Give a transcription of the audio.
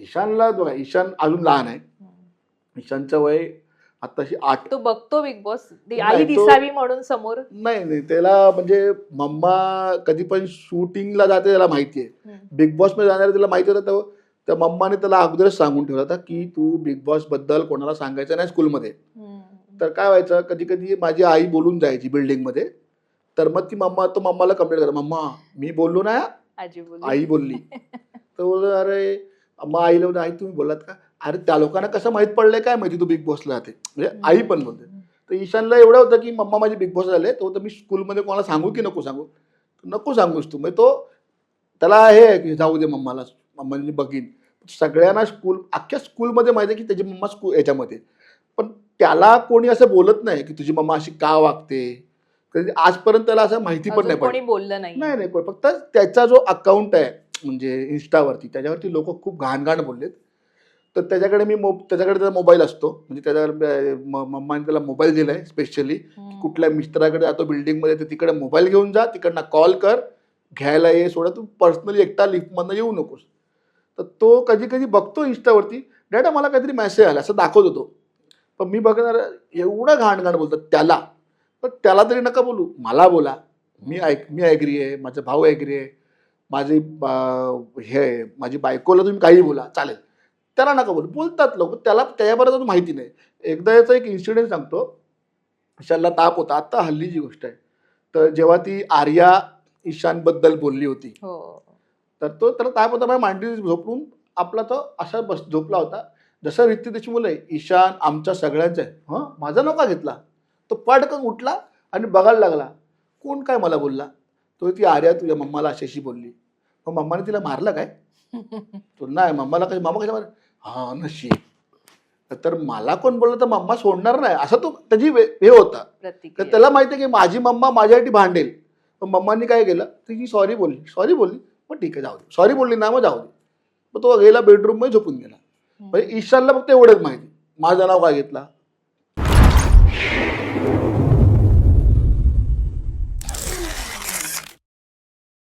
ईशानला बघा ईशान अजून लहान आहे. ईशानचं वय आताशी आठ. तो बघतो बिग बॉस ती नाही, आई तो- दिसावी म्हणून समोर. नाही नाही त्याला म्हणजे मम्मा कधी पण शूटिंगला जाते त्याला माहिती आहे हम्म. बिग बॉसमध्ये जाणार त्याला माहिती होतं तेव्हा त्या मम्माने त्याला अगोदरच सांगून ठेवला होता की तू बिग बॉसबद्दल कोणाला सांगायचं नाही स्कूलमध्ये. हम्म. तर काय व्हायचं कधी कधी माझी आई बोलून जायची बिल्डिंगमध्ये. तर मग ती मम्मा तो मम्माला कंप्लेंट करा मम्मा मी बोललो ना? आजी बोलली. आई बोलली. तर बोललो अरे मग आईला बोलतो, आई तुम्ही बोलात का? अरे त्या लोकांना कसं माहीत पडलंय काय माहिती तू बिग बॉसला जाते म्हणजे आई पण बोलते तर ईशानला एवढं होतं की मम्मा माझी बिग बॉस झाले तो तर मी स्कूलमध्ये कोणाला सांगू की नको सांगू? नको सांगूस तू. म्हणजे तो त्याला हे आहे की जाऊ दे मम्माला मम्माने बघीन. सगळ्यांना स्कूल अख्ख्या स्कूलमध्ये माहिती आहे की त्याची मम्मा स्कूल याच्यामध्ये. पण त्याला कोणी असं बोलत नाही की तुझी मम्मा अशी का वागते? आजपर्यंत त्याला असं माहिती पण नाही बोललं नाही. नाही फक्त त्याचा जो अकाउंट आहे म्हणजे इन्स्टावरती. त्याच्यावरती लोक खूप घाण घाण बोललेत. तर त्याच्याकडे मी मो त्याच्याकडे त्याचा मोबाईल असतो. म्हणजे त्याच्याकडे म- मम्माने त्याला मोबाईल दिलाय स्पेशली हम्म. कुठल्या मिस्टराकडे जातो बिल्डिंगमध्ये तर तिकडे मोबाईल घेऊन जा तिकडनं कॉल कर घ्यायला ये सोडा. तू पर्सनली एकटा लिफ्टमधनं येऊ नकोस. तर तो कधी कधी बघतो इन्स्टावरती. डॅडा मला काहीतरी मेसेज आला असं दाखवत होतो. पण मी बघणार एवढं घाण घाण बोलतात त्याला. पण त्याला तरी नका बोलू. मला बोला. मी ऐक मी ॲग्री आहे. माझा भाऊ ॲग्री आहे. माझी हे माझी बायकोला तुम्ही काही बोला चालेल. त्याला नका बोलू. बोलतात लोक. त्याला त्याच्याबरोबर अजून माहिती नाही. एकदा याचा एक इन्सिडेंट सांगतो. ईशानला ताप होता. आत्ता हल्लीची गोष्ट आहे. तर जेव्हा ती आर्या ईशानबद्दल बोलली होती. हो. तर तो त्याला ताप होता. माझ्या मांडी झोपून आपला तो असा बस झोपला होता. जसं रीती त्याची मुलं आहे ईशान आमच्या सगळ्यांचं आहे. हं? माझा नका घेतला. तो पटकन उठला आणि बघायला लागला. कोण काय मला बोलला? तो ती आर्या तुझ्या मम्माला अशी अशी बोलली. मग मम्माने तिला मारलं काय? तो नाही मम्माला कशी मम्मा कशा मार? हा नशीब. तर मला कोण बोललं तर मम्मा सोडणार नाही. असं तो त्याची हे होता. तर त्याला माहिती आहे की माझी मम्मा माझ्यासाठी भांडेल. पण मम्मानी काय केलं? ती सॉरी बोलली. सॉरी बोलली. मग ठीक आहे जाऊ दे. सॉरी बोलली ना मग जाऊ दे. मग तो गेला बेडरूममध्ये झोपून गेला. म्हणजे ईशानला फक्त एवढंच माहिती. माझं नाव काय घेतला?